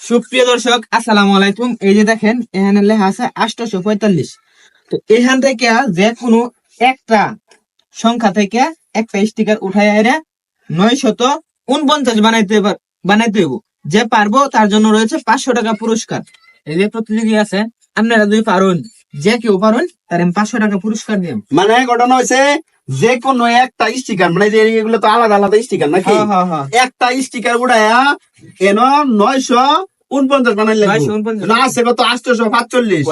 সুপ্রিয় দর্শক, আসসালামু আলাইকুম। এই যে দেখেন, এখানে লেখা আছে আটশো পঁয়তাল্লিশ। তো এখান থেকে যে কোনো একটা সংখ্যা থেকে একটা স্টিকার উঠাই আইরে নয় শত উনপঞ্চাশ বানাইতে বানাইতে হইব। যে পারব তার জন্য রয়েছে পাঁচশো টাকা পুরস্কার। এই যে প্রতিযোগী আছে, আপনারা দুই পারুন, যে কেউ পারুন, তার পাঁচশো টাকা পুরস্কার দিন মানে ঘটনা হয়েছে যে কোনো একটা স্টিকার মানে যে এগুলো তো আলাদা আলাদা স্টিকার নাকি? হ্যাঁ হ্যাঁ হ্যাঁ। একটা স্টিকার উড়াইয়া এন নয়শো উনপঞ্চাশ বানাইলে লাগবে 949 না আছে কত? আটশো সাতচল্লিশ।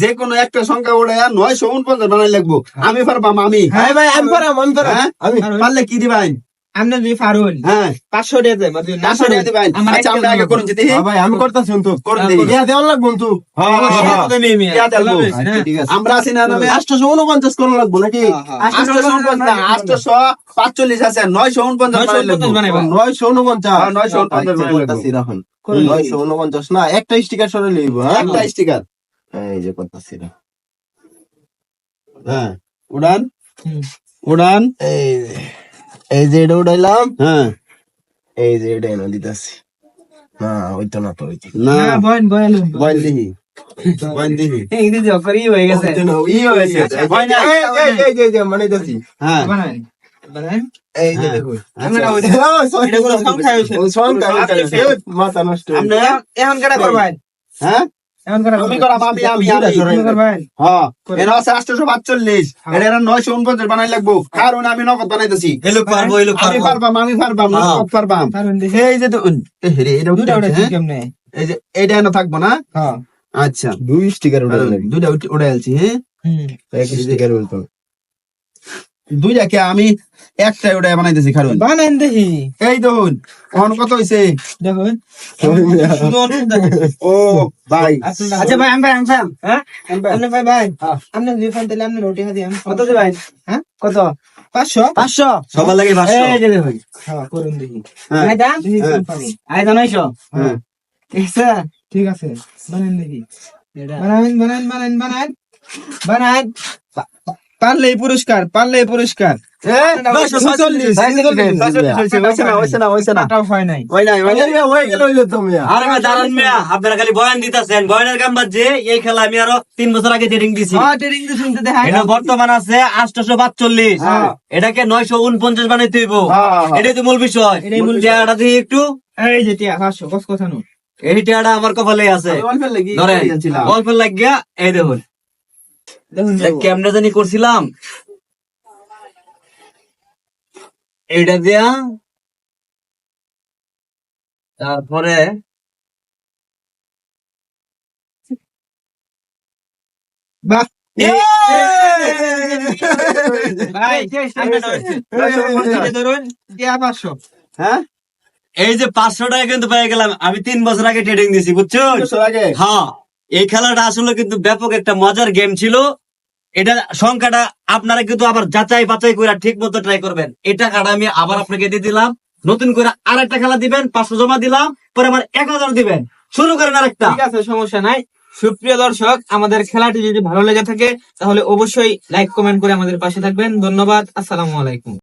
যে কোনো একটা সংখ্যা উড়াইয়া নয়শো উনপঞ্চাশ বানাই লাগবো আমি পারবাম আমি। হ্যাঁ ভাই আমি পারলাম আমি? আমি। পারলে কি দিবেন পারুন হ্যাঁ। পাঁচশো দিয়ে দেন আর পাঁচশো টাকা দিবেন। আচ্ছা আমরা একটা আগে করুন যেতে ভাই আমি করতেছি তো করুন দিই ইয়া দেওয়ার লাগবো তো হ্যাঁ, হ্যাঁ, হ্যাঁ। হ্যাঁ। আমরা আছি না আটশো উনপঞ্চাশ করুন লাগবো নাকি? আটশো উনপঞ্চাশ না, আটশো পাঁচচল্লিশ আছে নয়শো উনপঞ্চাশ নয়শো। নয়শো হ্যাঁ, আচ্ছা, রাখুন। নয়শো না একটা স্টিকার সরে হ্যাঁ? একটা স্টিকার এই যে করতাছি হ্যাঁ উড়ান। উড়ান। এই এই যে এটা উঠাইলাম। হ্যাঁ। এই যে এটা এনে দিতেছি। না ওইতো না তো ওইতো না। হ্যাঁ, বয়েন, বয়েন। বয়েন দিহি। বয়েন দিহি। এই যে জকরি হয়ে গেছে। না, ই হয়েছে বয়েন এই, এই, এই, এই যে মানে দিতেছি। হ্যাঁ, হ্যাঁ। এই যে হ্যাঁ। আমরা ওই- সংখ্যা হয়েছে। সংখ্যা, আপনি মাথা নষ্ট আপনি এখন- এখন কারা করবেন? হ্যাঁ। আমি আমি আমি আমি। তুমি করবেন? হ্যাঁ এরা আছে আটশো পাঁচচল্লিশ এটা এরা নয়শো উনপঞ্চাশ বানাই লাগবো। কারণ আমি নগদ বানাইতেছি। এলুক পারব আমি পারবাম আমি পারবাম হ্যাঁ। পারবাম এই যে এই এটা দুইটা হ্যাঁ? এই যে এইটা এনে থাকব না? হ্যাঁ। আচ্ছা। দুই স্টিকার দুইটা উঠে- আলছি হ্যাঁ। হুম। এক স্টিকার উঠতো দুইটাকে আমি একটা উঠে বানাইতেছি কারণ বানান দেখি। এই দেখুন এখন কত হয়েছে দেখুন। ও ভাই আচ্ছা ভাই, আমি ভাই, আমি ভাই। হ্যাঁ? আপনি ভাই, ভাই। আপনি দুই ফান দিলে আপনি রুটি আমি কত দিবেন? হ্যাঁ? কত? পাঁচশো? পাঁচশো? সবার লাগে পাঁচশো এই যে দেখুন। হ্যাঁ, করুন দেখি। হ্যাঁ। আয়দা? দেখি হ্যাঁ। কোন নয়শো হ্যাঁ। ঠিক আছে ঠিক আছে বানান দেখি বানান বানান বানান পা- পা- পারলে এই পুরস্কার পারলে পুরস্কার। হয় আপনারা খালি বয়ান দিতেছেন। বয়ানের কাম বাজছে। এই খেলা আমি আরও তিন বছর আগে দিছি। হ্যাঁ এটা বর্তমান আছে আটশো হ্যাঁ। এটাকে নয়শো উনপঞ্চাশ বানাইতে হইব। এটাই তো মূল বিষয়। এটাই মূল দিয়ে একটু। এই যে টিয়া পাঁচশো কথা নো। এই টিয়াটা আমার কপালে আছে। গল্পের লাগিয়া এই দেখুন। এটা কেমনে জানি করছিলাম এইটা দিয়া তারপরে বাহ হ্যাঁ এই যে পাঁচশো টাকা কিন্তু পেয়ে গেলাম আমি তিন বছর আগে ট্রেডিং দিছি বুঝছ আগে হ্যাঁ এই খেলাটা আসলে কিন্তু ব্যাপক একটা মজার গেম ছিল। এটা সংখ্যাটা আপনারা কিন্তু আবার যাচাই বাছাই করে ঠিক মতো ট্রাই করবেন। এই টাকাটা আমি আবার আপনাকে দিয়ে দিলাম। নতুন করে আর একটা খেলা দিবেন, পাঁচশো জমা দিলাম, পরে আবার এক হাজার দিবেন। শুরু করেন আরেকটা। ঠিক আছে, সমস্যা নাই। সুপ্রিয় দর্শক, আমাদের খেলাটি যদি ভালো লেগে থাকে, তাহলে অবশ্যই লাইক কমেন্ট করে আমাদের পাশে থাকবেন। ধন্যবাদ, আসসালামু আলাইকুম।